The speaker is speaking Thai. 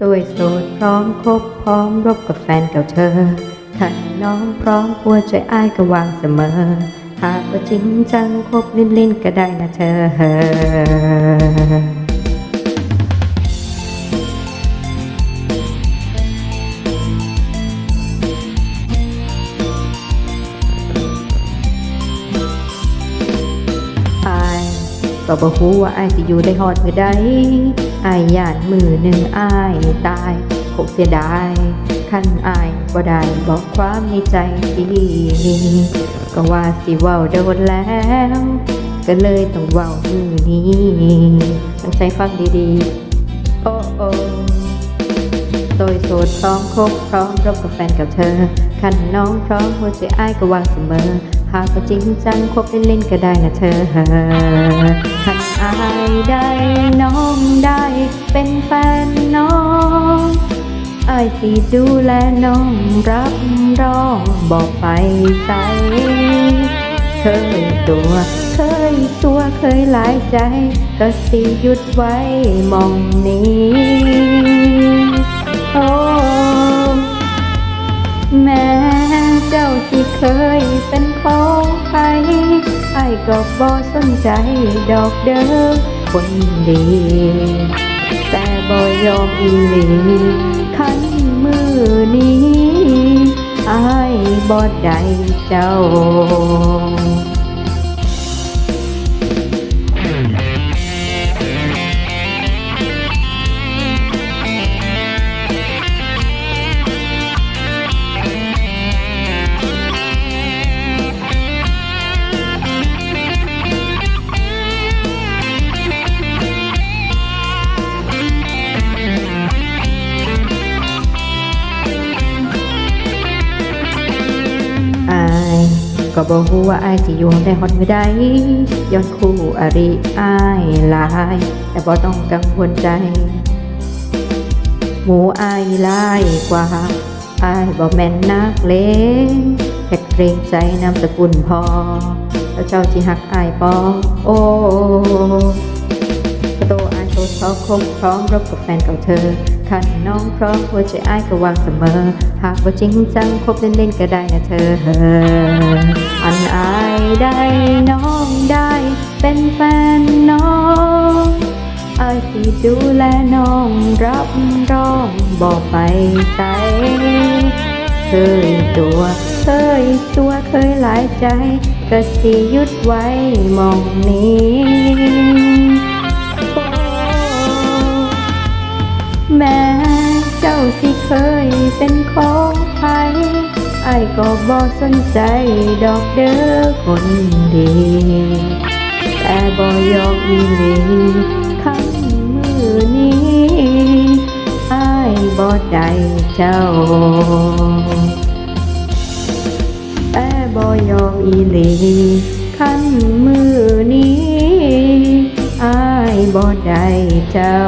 ตัวโสดพร้อมคบพร้อมรบกับแฟนเก่าเธอขันน้องพร้อมหัวใจอ้ายก็วางเสมอ หากว่าจริงจังคบลิ้นลิ้นๆก็ได้นะเธอ ก็บ่ฮู้ว่าอายสิอยู่ได้ฮอดมือใดอายย่านมือหนึ่งอายตายคงเสียดายคันอายบ่ได้บอกความในใจดีก็ว่าสิเว้าโดนแล้ว ก็เลยต้องเว้ามือนี้ตั้งใจฟังดีๆ โอ้โอ้โดยโสดพร้อมคบพร้อมรบกับแฟนกับเธอ คันน้องพร้อมหัวใจอ้ายก็วางเสมอ หากว่าจริงจังคบเล่นๆก็ได้นะเธอคันอายได้น้องได้เป็นแฟนน้องอายสิดูแลน้องรับรองบอกไปใส่เคยตัวเคยตัวเคยหลายใจ ก็สิหยุดไว้มองนี้ เคยเป็นของใครไอ้ก็บ่สนใจดอกเด้อคนดี แต่บ่ยอมอีหลีคันมือนี้อายบ่ได้เจ้า ก็บอกว่าอายสิอยู่ได้ฮอดมือใดย้อนคู่อริอายหลาย แต่บ่ต้องกังวลใจ หมูอายหลายกว่าอายบ่แม่นนักเลงแค่เกรงใจนามสกุลพอแล้วเจ้าสิหักอายปอโอ้กระโตอายโตชอบคบพร้อมรบกับแฟนเก่าเธอ คันน้องพร้อมหัวใจอายก็วางเสมอ หากว่าจริงจังคบเล่นๆก็ได้นะเธอ อันอายได้น้องได้ เป็นแฟนน้องอายสิดูแลน้องรับรองบอกไปใจเคยตัวเคยตัวเคยหลายใจ ก็สิยุดไว้มองนี้ เคยเป็นของใครไอ้ก็บ่สนใจดอกเด้อคนดี แต่บ่ยอมอีหลีคันมือนี้ไอายบ่ได้เจ้า แต่บ่ยอมอีหลีคันมือนี้อายบ่ได้เจ้า